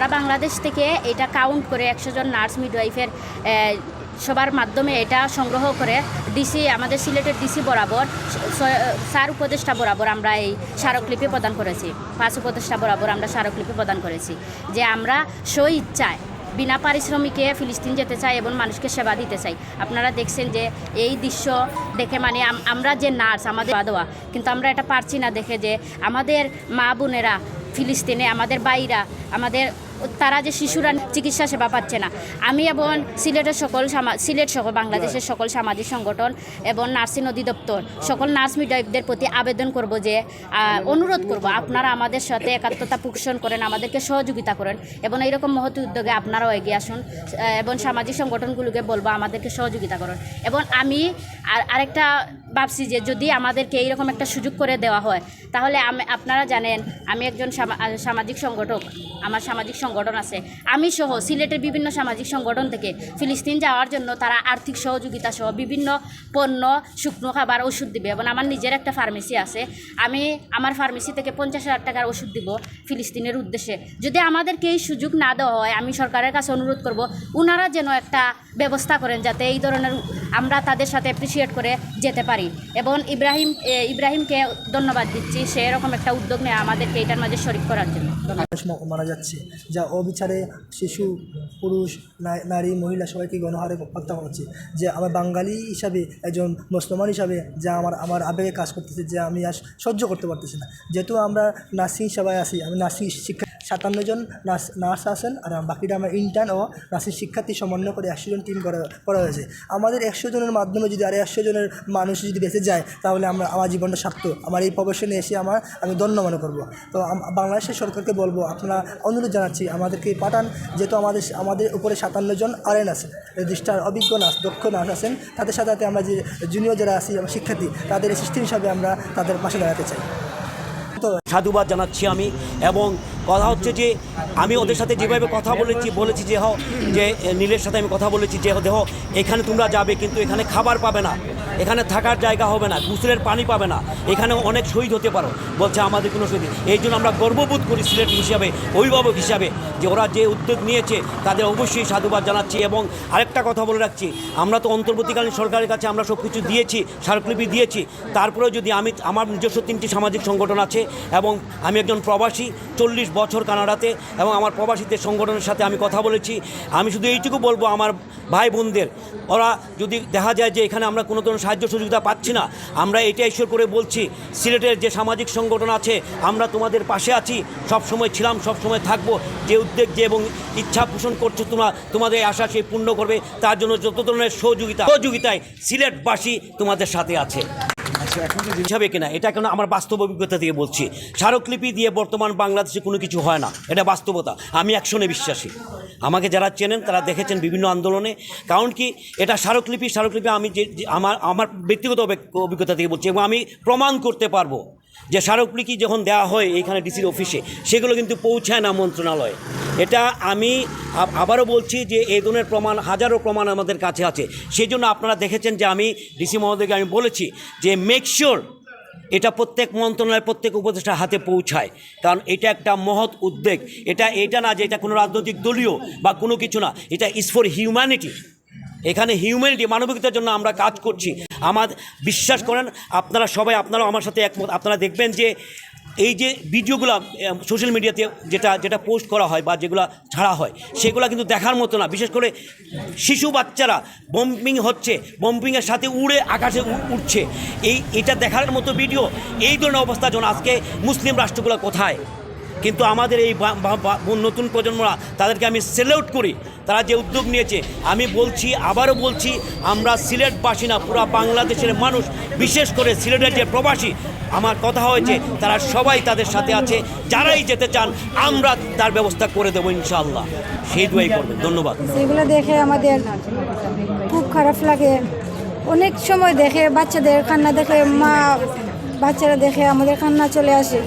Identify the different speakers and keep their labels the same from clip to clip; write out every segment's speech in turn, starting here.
Speaker 1: বাংলাদেশ থেকে এটা কাউন্ট করে একশো জন নার্স মিডওয়াইফের সবার মাধ্যমে এটা সংগ্রহ করে ডিসি আমাদের সিলেটের ডিসি বরাবর, স- স্যার উপদেষ্টা বরাবর আমরা এই স্মারকলিপি প্রদান করেছি। পাঁচ উপদেষ্টা বরাবর আমরা স্মারকলিপি প্রদান করেছি। যে আমরা স্ব ইচ্ছায় বিনা পারিশ্রমিকে ফিলিস্তিন যেতে চাই এবং মানুষকে সেবা দিতে চাই। আপনারা দেখছেন যে এই দৃশ্য দেখে মানে আমরা যে নার্স আমাদের সেবা দেওয়া, কিন্তু আমরা এটা পারছি না দেখে যে আমাদের মা বোনেরা ফিলিস্তিনে, আমাদের বাইরা আমাদের তারা যে শিশুরা চিকিৎসা সেবা পাচ্ছে না। আমি এবং সিলেটের সকল সিলেট সহ বাংলাদেশের সকল সামাজিক সংগঠন এবং নার্সিং অধিদপ্তর সকল নার্স মিডওয়াইফদের প্রতি আবেদন করব যে অনুরোধ করব আপনারা আমাদের সাথে একাত্মতা পোষণ করেন আমাদেরকে সহযোগিতা করেন এবং এইরকম মহৎ উদ্যোগে আপনারাও এগিয়ে আসুন এবং সামাজিক সংগঠনগুলোকে বলব আমাদেরকে সহযোগিতা করুন। এবং আমি আর- আরেকটা ভাবছি যে যদি আমাদেরকে এইরকম একটা সুযোগ করে দেওয়া হয় তাহলে আমি আপনারা জানেন আমি একজন সামাজিক সংগঠক আমার সামাজিক সংগঠন আছে। আমি সহ সিলেটের বিভিন্ন সামাজিক সংগঠন থেকে ফিলিস্তিন যাওয়ার জন্য তারা আর্থিক সহযোগিতা সহ বিভিন্ন পণ্য, শুকনো খাবার ওষুধ দিবে। এবং আমার নিজের একটা ফার্মেসি আছে। আমি আমার ফার্মেসি থেকে পঞ্চাশ হাজার টাকার ওষুধ দিব ফিলিস্তিনের উদ্দেশ্যে। যদি আমাদেরকে এই সুযোগ না দেওয়া হয়, আমি সরকারের কাছে অনুরোধ করব ওনারা যেন একটা ব্যবস্থা করেন যাতে এই ধরনের আমরা তাদের সাথে অ্যাপ্রিসিয়েট করে যেতে পারি। এবং ইব্রাহিম ইব্রাহিমকে ধন্যবাদ দিচ্ছি। সে এরকম একটা উদ্যোগ নেয় আমাদেরকে এটার মাঝে শরিক করার জন্য।
Speaker 2: মারা যাচ্ছে। যা অবিচারে শিশু, পুরুষ নারী, মহিলা সবাইকে গণহারে হত্যা হচ্ছে যে আমার বাঙালি হিসাবে, একজন মুসলমান হিসাবে, যা আমার আমার আবেগে কাজ করতেছে, যে আমি আর সহ্য করতে পারতেছি না। যেহেতু আমরা নার্সিং সেবায় আছি, আমি নার্সিং শিক্ষা সাতান্ন জন নার্স নার্স আছেন আর বাকিটা আমার ইন্টার্ন ও নার্সিং শিক্ষার্থী সমন্বয় করে একশো জন টিম করা করা হয়েছে। আমাদের একশো জনের মাধ্যমে যদি আর একশো জনের মানুষ যদি বেঁচে যায়, তাহলে আমরা আমার জীবনটা সার্থক। আমার এই প্রফেশনে এসে আমার আমি ধন্য মনে করব। তো বাংলাদেশের সরকারকে বলব, আপনারা অনুরোধ জানাচ্ছি, আমাদেরকে পাঠান, যেহেতু আমাদের আমাদের উপরে সাতান্ন জন আরএন আছে। রেজিস্টার অভিজ্ঞ নার্স, দক্ষ নার্স আছেন। তাদের সাথে সাথে আমরা যে জুনিয়র যারা আছি শিক্ষার্থী, তাদের সিস্টেম হিসাবে আমরা তাদের পাশে দাঁড়াতে চাই। তো
Speaker 3: সাধুবাদ জানাচ্ছি আমি এবং কথা হচ্ছে যে আমি ওদের সাথে যেভাবে কথা বলেছি বলেছি যে, হ, যে, নীলের সাথে আমি কথা বলেছি যে দেহ এখানে তোমরা যাবে, কিন্তু এখানে খাবার পাবে না। এখানে থাকার জায়গা হবে না, গুসলের পানি পাবে না। এখানে অনেক শহীদ হতে পারো, বলছে আমাদের কোনো শহীদ এই জন্য আমরা গর্ববোধ করি সিলেট হিসাবে, অভিভাবক হিসাবে, যে ওরা যে উদ্যোগ নিয়েছে, তাদের অবশ্যই সাধুবাদ জানাচ্ছি এবং আরেকটা কথা বলে রাখছি, আমরা তো অন্তর্বর্তীকালীন সরকারের কাছে আমরা সব কিছু দিয়েছি, স্মারকলিপি দিয়েছি, তারপরেও যদি আমি, আমার নিজস্ব তিনটি সামাজিক সংগঠন আছে এবং আমি একজন প্রবাসী, চল্লিশ বছর কানাডাতে এবং আমার প্রবাসীদের সংগঠনের সাথে আমি কথা বলেছি, আমি শুধু এইটুকু বলব আমার ভাই বোনদের, ওরা যদি দেখা যায় যে এখানে আমরা কোনো ধরনের সাহায্য সহযোগিতা পাচ্ছি না। আমরা এটা ঈশ্বর করে বলছি, সিলেটের যে সামাজিক সংগঠন আছে, আমরা তোমাদের পাশে আছি সব সময় ছিলাম সব সময় থাকব। যে উদ্যোগ যে এবং ইচ্ছা পোষণ করছ তোমরা, তোমাদের আশা সেই পূর্ণ করবে। তার জন্য যত ধরনের সহযোগিতা, সহযোগিতায় সিলেটবাসী তোমাদের সাথে আছে। হিসাবে কিনা এটা কেন আমার বাস্তব অভিজ্ঞতা থেকে বলছি? স্মারকলিপি দিয়ে বর্তমান বাংলাদেশে কোনো কিছু হয় না, এটা বাস্তবতা, আমি একশনে বিশ্বাসী। আমাকে যারা চেনেন, তারা দেখেছেন বিভিন্ন আন্দোলনে, কারণ কি, এটা স্মারকলিপি স্মারকলিপি আমি যে আমার আমার ব্যক্তিগত অভিজ্ঞ- অভিজ্ঞতা থেকে বলছি, এবং আমি প্রমাণ করতে পারব। যে স্মারকলিপি যখন দেওয়া হয় এইখানে ডিসির অফিসে সেগুলো কিন্তু পৌঁছায় না মন্ত্রণালয়ে। এটা আমি আবারও বলছি যে এই ধরনের প্রমাণ, হাজারো প্রমাণ আমাদের কাছে আছে। সেই জন্য আপনারা দেখেছেন যে আমি ডিসি মহোদয়কে আমি বলেছি যে মেক শিওর এটা প্রত্যেক মন্ত্রণালয়ের প্রত্যেক উপদেষ্টার হাতে পৌঁছায়। কারণ এটা একটা মহৎ উদ্যোগ এটা এটা না যে এটা কোনো রাজনৈতিক দলীয় বা কোনো কিছু না। এটা ইজ ফর হিউম্যানিটি এখানে হিউম্যানিটি মানবিকতার জন্য আমরা কাজ করছি। আমার বিশ্বাস করেন, আপনারা সবাই, আপনারাও আমার সাথে একমত। আপনারা দেখবেন যে এই যে ভিডিওগুলো সোশ্যাল মিডিয়াতে যেটা যেটা পোস্ট করা হয় বা যেগুলো ছাড়া হয়, সেগুলো কিন্তু দেখার মতো না। বিশেষ করে শিশু বাচ্চারা বম্পিং হচ্ছে বম্পিংয়ের সাথে উড়ে আকাশে উঠছে এই, এটা দেখার মতো ভিডিও এই ধরনের অবস্থা যখন আজকে মুসলিম রাষ্ট্রগুলো কোথায়? কিন্তু আমাদের এই নতুন প্রজন্মরা তাদেরকে আমি সেলিউট করি। তারা যে উদ্যোগ নিয়েছে, আমি বলছি, আবারও বলছি, আমরা সিলেট সিলেটবাসী না, পুরো বাংলাদেশের মানুষ, বিশেষ করে সিলেটের যে প্রবাসী, আমার কথা হয়েছে, তারা সবাই তাদের সাথে আছে, যারাই যেতে চান, আমরা তার ব্যবস্থা করে দেবো ইনশাআল্লাহ। সেই দুয়াই করবেন, ধন্যবাদ।
Speaker 4: সেগুলো দেখে আমাদের খুব খারাপ লাগে। অনেক সময় দেখে বাচ্চাদের কান্না দেখে মা, বাচ্চারা দেখে আমাদের কান্না চলে আসে।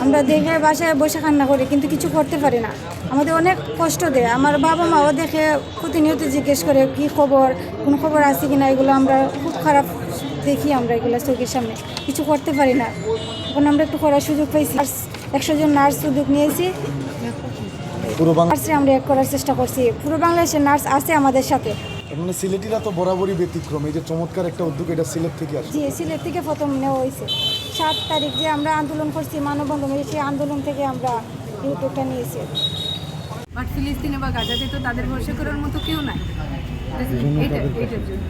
Speaker 4: আমরা দেখে বাসায় বসে কান্না করি কিন্তু কিছু করতে পারি না। আমাদের অনেক কষ্ট দেয়। আমার বাবা মাও দেখে প্রতিনিয়ত জিজ্ঞেস করে কি খবর? কোনো খবর আছে কিনা? এগুলো আমরা খুব খারাপ দেখি আমরা এগুলো চোখের সামনে। কিছু করতে পারি না। এখন আমরা একটু করার সুযোগ পাইছি। নার্স একশো জন নার্স উদ্যোগ নিয়েছি।
Speaker 5: পুরো
Speaker 4: নার্সে আমরা এক করার চেষ্টা করছি। পুরো বাংলাদেশের নার্স আছে আমাদের সাথে।
Speaker 5: মানে সিলেটিরা তো বরাবরই ব্যতিক্রম এই যে চমৎকার একটা উদ্যোগ এটা সিলেট থেকে আসে
Speaker 4: জি সিলেট থেকে প্রথম নেওয়া হয়েছে। সাত তারিখ যে আমরা আন্দোলন করছি মানববন্ধন সেই আন্দোলন থেকে আমরা এই উদ্যোগটা নিয়েছি।
Speaker 6: বাট ফিলিস্তিনে বা গাজাতে তো তাদের ভরসা করার মতো কেউ নাই। এইটা এইটার জন্য।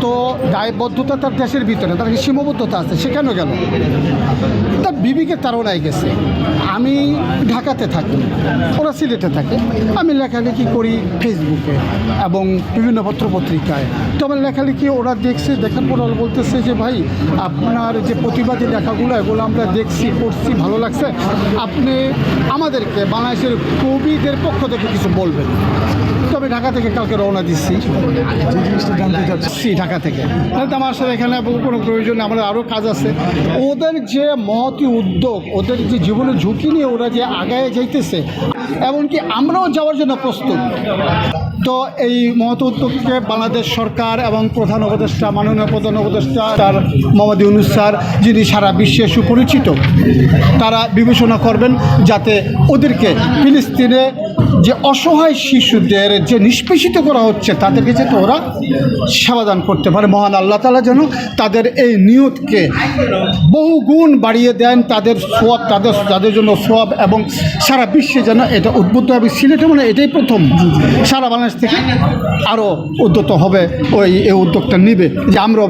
Speaker 7: তো দায়বদ্ধতা তার দেশের ভিতরে, তার সীমাবদ্ধতা আছে, সে কেন গেল? তার বিবিকে তাড়নায় গেছে। আমি ঢাকাতে থাকি, ওরা সিলেটে থাকে। আমি লেখালেখি করি ফেসবুকে এবং বিভিন্ন পত্রপত্রিকায়। তো আমার লেখালেখি ওরা দেখছে, দেখার পর ওরা বলতেছে যে, ভাই, আপনার যে প্রতিবাদী লেখাগুলো, এগুলো আমরা দেখছি, পড়ছি, ভালো লাগছে। আপনি আমাদেরকে বাংলাদেশের কবিদের পক্ষ থেকে কিছু বলবেন। তো আমি ঢাকা থেকে কালকে রওনা দিচ্ছি।
Speaker 5: জানতে চাচ্ছি।
Speaker 7: ঢাকা থেকে। তাহলে তো আমার সাথে এখানে কোনো প্রয়োজন নেই, আমাদের আরও কাজ আছে। ওদের যে মহতি উদ্যোগ ওদের যে জীবনের ঝুঁকি নিয়ে ওরা যে আগায় যাইতেছে এমনকি আমরাও যাওয়ার জন্য প্রস্তুত। তো এই মহত উদ্যোগকে বাংলাদেশ সরকার এবং প্রধান উপদেষ্টা মাননীয় প্রধান উপদেষ্টা তার মোহাম্মদ ইউনুস স্যার যিনি সারা বিশ্বে সুপরিচিত তারা বিবেচনা করবেন যাতে ওদেরকে ফিলিস্তিনে যে অসহায় শিশুদের যে নিষ্পেষিত করা হচ্ছে, তাদেরকে যাতে ওরা সেবাদান করতে পারে। মহান আল্লাহ তালা যেন তাদের এই নিয়তকে বহু গুণ বাড়িয়ে দেন, তাদের সোয়াব, তাদের তাদের জন্য সোয়াব এবং সারা বিশ্বে যেন এটা উদ্বুদ্ধ হবে। সিলেটে মানে এটাই প্রথম। সারা বাংলাদেশ থেকে আরও উদ্যত হবে, ওই, এই উদ্যোগটা নিবে। যে আমরা